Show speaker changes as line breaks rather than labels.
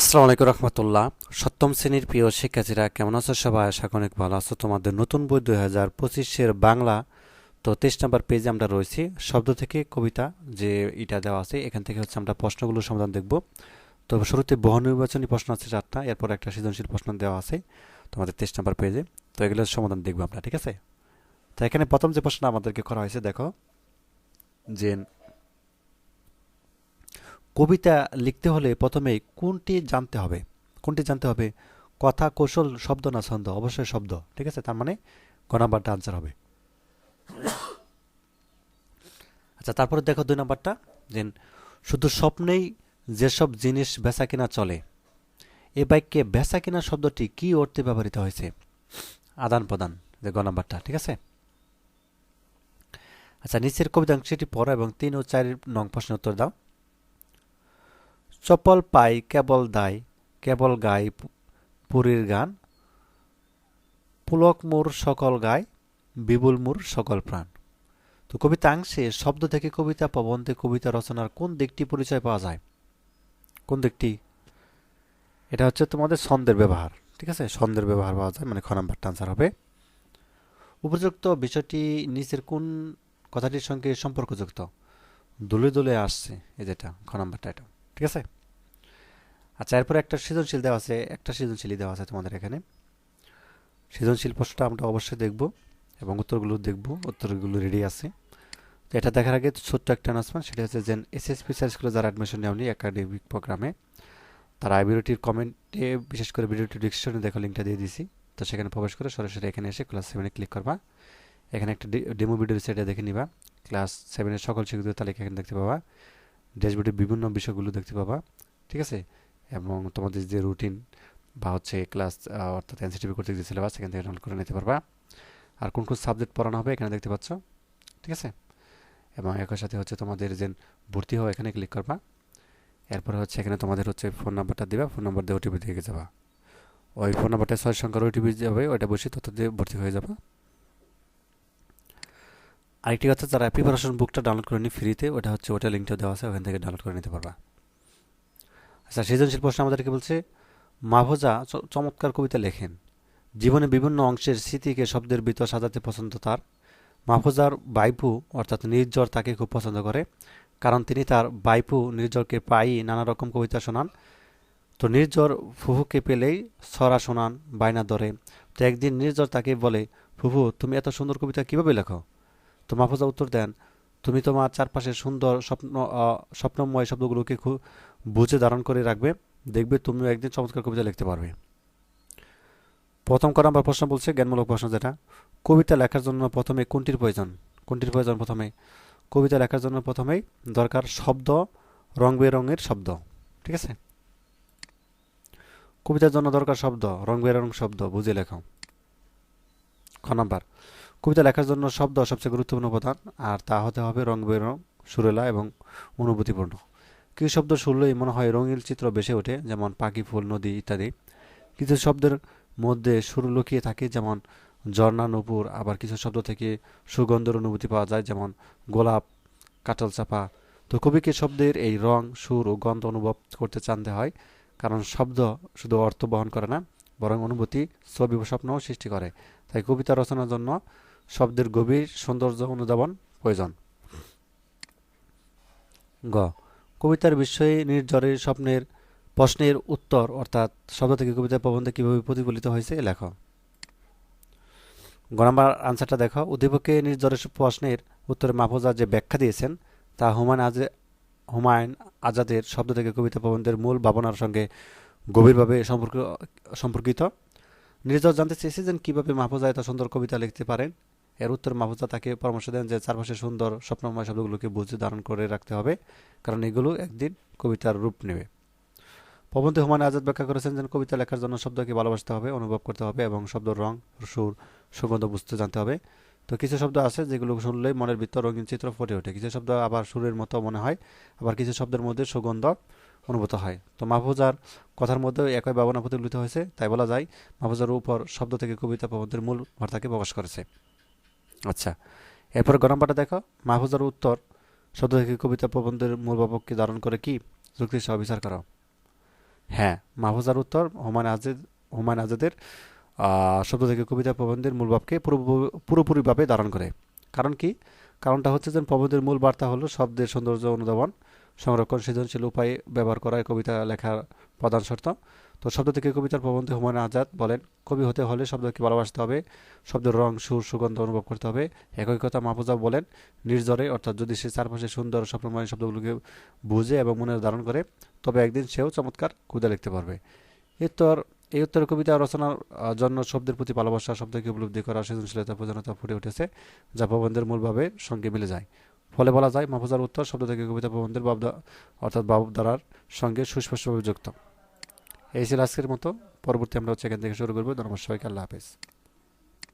আসসালামু আলাইকুম রহমতুল্লাহ। সপ্তম শ্রেণির প্রিয় শিক্ষার্থীরা, কেমন আছো সবাই? আশা অনেক ভালো আছো। তোমাদের নতুন বই দুই হাজার পঁচিশের বাংলা, তো তেইশ নম্বর পেজে আমরা রয়েছি। শব্দ থেকে কবিতা যে এটা দেওয়া আছে, এখান থেকে হচ্ছে আমরা প্রশ্নগুলোর সমাধান দেখব। তো শুরুতে বহু নির্বাচনী প্রশ্ন আছে চারটা, এরপর একটা সৃজনশীল প্রশ্ন দেওয়া আছে তোমাদের তেইশ নম্বর পেজে তো এগুলোর সমাধান দেখব আমরা, ঠিক আছে? তো এখানে প্রথম যে প্রশ্ন আমাদেরকে করা হয়েছে, দেখো, যে কবিতা লিখতে হলে প্রথমে কোনটি জানতে হবে? কোনটি জানতে হবে? কথা, কৌশল, শব্দ না ছন্দ? অবশ্যই শব্দ, ঠিক আছে? তার মানে ক নাম্বারটা আনসার হবে। আচ্ছা তারপরে দেখো দুই নাম্বারটা। যে শুধু স্বপ্নেই যেসব জিনিস বেচা কিনা চলে, এ বাক্যে বেচা কিনা শব্দটি কি অর্থে ব্যবহৃত হয়েছে? আদান প্রদান, যে গ নাম্বারটা, ঠিক আছে? আচ্ছা নিচের কবিতাংশটি পড়ো এবং তিন ও চার নং প্রশ্নের উত্তর দাও। চপল পাই, কেবল দায় কেবল গাই, পুরীর গান। পুলক মোর সকল গায় বিপুল মোর সকল প্রাণ। তো কবিতাংশে শব্দ থেকে কবিতা প্রবন্ধে কবিতা রচনার কোন দিকটি পরিচয় পাওয়া যায়? কোন দিকটি? এটা হচ্ছে তোমাদের ছন্দের ব্যবহার, ঠিক আছে? ছন্দের ব্যবহার পাওয়া যায় মানে খ নাম্বারটা হবে। উপযুক্ত বিষয়টি নিচের কোন কথাটির সঙ্গে সম্পর্কযুক্ত? দোলে দোলে আসছে, এই যেটা, খ নাম্বারটা এটা, ঠিক আছে? আচ্ছা এরপরে একটা সৃজনশীল দেওয়া আছে, একটা সৃজনশীলই দেওয়া আছে তোমাদের এখানে। সৃজনশীল প্রশ্নটা আমরা অবশ্যই দেখব এবং উত্তরগুলো দেখব, উত্তরগুলো রেডি আছে। তো এটা দেখার আগে ছোট্ট একটা অ্যানাউন্সমেন্ট সেটা হচ্ছে যে এসএসপি স্কুলে যারা অ্যাডমিশন নেওনি একাডেমিক প্রোগ্রামে তারা ভিডিওটির কমেন্টে বিশেষ করে ভিডিওটির ডিসক্রিপশনে দেখো লিঙ্কটা দিয়ে দিছি তো সেখানে প্রবেশ করে সরাসরি এখানে এসে ক্লাস সেভেনে ক্লিক করবা। এখানে একটা ডেমো ভিডিও সেটা দেখে নিবা। ক্লাস সেভেনের সকল শিক্ষকদের তালিকা এখানে দেখতে পাবা। ড্যাশবোর্ডে বিভিন্ন বিষয়গুলো দেখতে পাবা। ঠিক আছে? এবং তোমাদের যে রুটিন বা হচ্ছে ক্লাস অর্থাৎ এনসিটিভি করতে যে সিলেবাস সেখান থেকে ডাউনলোড করে নিতে পারবা। আর কোন কোন সাবজেক্ট পড়ানো হবে এখানে দেখতে পাচ্ছ, ঠিক আছে? এবং একই সাথে হচ্ছে তোমাদের যে ভর্তি হওয়া এখানে ক্লিক করবা। এরপরে হচ্ছে এখানে তোমাদের হচ্ছে ফোন নাম্বারটা দিবা ফোন নাম্বার দিয়ে ওটিপি দিয়ে যাবা। ওই ফোন নাম্বারটা ছয় সংখ্যার ওটিপি যাবে, ওইটা বসে তত দিয়ে ভর্তি হয়ে যাবা। আরেকটি কথা, যারা প্রিপারেশন বুকটা ডাউনলোড করে নি ফ্রিতে ওটা হচ্ছে, ওটা লিঙ্কটা দেওয়া আছে, ওখান থেকে ডাউনলোড করে নিতে পারবা। আচ্ছা সৃজনশীল প্রশ্ন আমাদেরকে বলছে, মাহফুজা চমৎকার কবিতা লেখেন। জীবনে বিভিন্ন অংশের স্মৃতিকে শব্দের ভিতর সাজাতে পছন্দ তার। মাহফুজার বাইপু, অর্থাৎ নির্জর তাকে খুব পছন্দ করে, কারণ তিনি তার বাইপু নির্জরকে পাই নানা রকম কবিতা শোনান। তো নির্জর ফুফুকে পেলেই ছড়া শোনান, বায়না ধরে। তো একদিন নির্জর তাকে বলে, ফুফু, তুমি এত সুন্দর কবিতা কীভাবে লেখো? তো মাহফুজা উত্তর দেন তুমি তোমার চারপাশে সুন্দর স্বপ্ন স্বপ্নময় শব্দগুলোকে খুব বুঝে ধারণ করে রাখবে, দেখবে তুমিও একদিন চমৎকার কবিতা লিখতে পারবে। প্রথম করা আমার প্রশ্ন বলছে, জ্ঞানমূলক প্রশ্ন যেটা, কবিতা লেখার জন্য প্রথমে কোনটির প্রয়োজন? কোনটির প্রয়োজন প্রথমে? কবিতা লেখার জন্য প্রথমেই দরকার শব্দ, রং বেরঙের শব্দ, ঠিক আছে? কবিতার জন্য দরকার শব্দ, রং বেরং শব্দ, বুঝে লেখাও খ নাম্বার কবিতা লেখার জন্য শব্দ সবচেয়ে গুরুত্বপূর্ণ উপাদান, আর তা হতে হবে রং বেরং, সুরেলা এবং অনুভূতিপূর্ণ। কিছু শব্দ শুনলেই মনে হয় রঙিন চিত্র বেসে ওঠে, যেমন পাখি, ফুল, নদী ইত্যাদি। কিছু শব্দের মধ্যে সুর লুকিয়ে থাকে, যেমন ঝর্ণা, নূপুর। আবার কিছু শব্দ থেকে সুগন্ধের অনুভূতি পাওয়া যায়, যেমন গোলাপ কাটল চাপা। তো কবিকে শব্দের এই রং, সুর ও গন্ধ অনুভব করতে চানতে হয়, কারণ শব্দ শুধু অর্থ বহন করে না বরং অনুভূতি ছবি স্বপ্নও সৃষ্টি করে। তাই কবিতা রচনার জন্য শব্দের গভীর সৌন্দর্য অনুধাবন প্রয়োজন। গ, কবিতার বিষয়ে নির্জরের স্বপ্নের প্রশ্নের উত্তর, অর্থাৎ শব্দ থেকে কবিতা প্রবন্ধে কীভাবে প্রতিফলিত হয়েছে লেখ। গ নাম্বার আনসারটা দেখো। উদ্দীপকে নির্জরের প্রশ্নের উত্তরে মাহফুজা যে ব্যাখ্যা দিয়েছেন, তা হুমায়ুন আজ হুমায়ুন আজাদের শব্দ থেকে কবিতা প্রবন্ধের মূল ভাবনার সঙ্গে গভীরভাবে সম্পর্ক, সম্পর্কিত। নির্জর জানতে চেয়েছেন কীভাবে মাহফুজা এত সুন্দর কবিতা লিখতে পারেন। এর উত্তর মাহফুজা তাকে পরামর্শ দেন যে চারপাশে সুন্দর, স্বপ্নময় শব্দগুলোকে বুঝে ধারণ করে রাখতে হবে, কারণ এগুলো একদিন কবিতার রূপ নেবে। প্রবন্ধে হুমায়ুন আজাদ ব্যাখ্যা করেছেন যে কবিতা লেখার জন্য শব্দকে ভালোবাসতে হবে, অনুভব করতে হবে এবং শব্দ রং, সুর, সুগন্ধ বুঝতে জানতে হবে। তো কিছু শব্দ আছে যেগুলো শুনলেই মনের ভিতর রঙিন চিত্র ফুটে ওঠে। কিছু শব্দ আবার সুরের মতো মনে হয়, আবার কিছু শব্দের মধ্যে সুগন্ধ অনুভূত হয়। তো মাহফুজার কথার মধ্যে একই ভাবনা প্রতিফলিত হয়েছে, তাই বলা যায় মাহফুজার উপর শব্দ থেকে কবিতা প্রবন্ধের মূল বার্তাকে প্রকাশ করেছে। আচ্ছা এরপর গরমপাটা দেখো। মাহফুজার উত্তর, শব্দ থেকে কবিতা প্রবন্ধের মূল ভাবককে ধারণ করে কি? যুক্তি সহ বিচার করো। হ্যাঁ মাহফুজার উত্তর, হুমায়ুন আজাদ, হুমায়ুন আজাদের শব্দ থেকে কবিতা প্রবন্ধের মূল ভাবকে পুরোপুরিভাবে ধারণ করে। কারণ কি? কারণটা হচ্ছে যে প্রবন্ধের মূল বার্তা হলো শব্দের সৌন্দর্য অনুধাবন। সংরক্ষণ সৃজনশীল উপায়ে ব্যবহার করাই কবিতা লেখার প্রধান শর্ত। তো শব্দ থেকে কবিতার প্রবন্ধে হুমায়ুন আজাদ বলেন, কবি হতে হলে শব্দকে ভালোবাসতে হবে, শব্দের রং, সুর, সুগন্ধ অনুভব করতে হবে। একই কথা মাহফুজা বলেন নির্জরে অর্থাৎ যদি সে চারপাশে সুন্দর স্বপ্নময় শব্দগুলোকে বুঝে এবং মনে ধারণ করে, তবে একদিন সেও চমৎকার কবিতা লিখতে পারবে। উত্তর এই উত্তর কবিতা রচনার জন্য শব্দের প্রতি ভালোবাসা, শব্দকে উপলব্ধি করা, সৃজনশীলতা প্রধানতা ফুটে উঠেছে, যা প্রবন্ধের মূলভাবে সঙ্গে মিলে যায়। ফলে বলা যায়, মাহফুজার উত্তর শব্দ থেকে কবিতা প্রবন্ধের বাব অর্থাৎ বাবদারার সঙ্গে সুস্পষ্টভাবে যুক্ত এই ছিল আজকের মতো। পরবর্তী আমরা হচ্ছে এখান থেকে শুরু করব। ধন্যবাদ সবাইকে। আল্লাহ হাফেজ।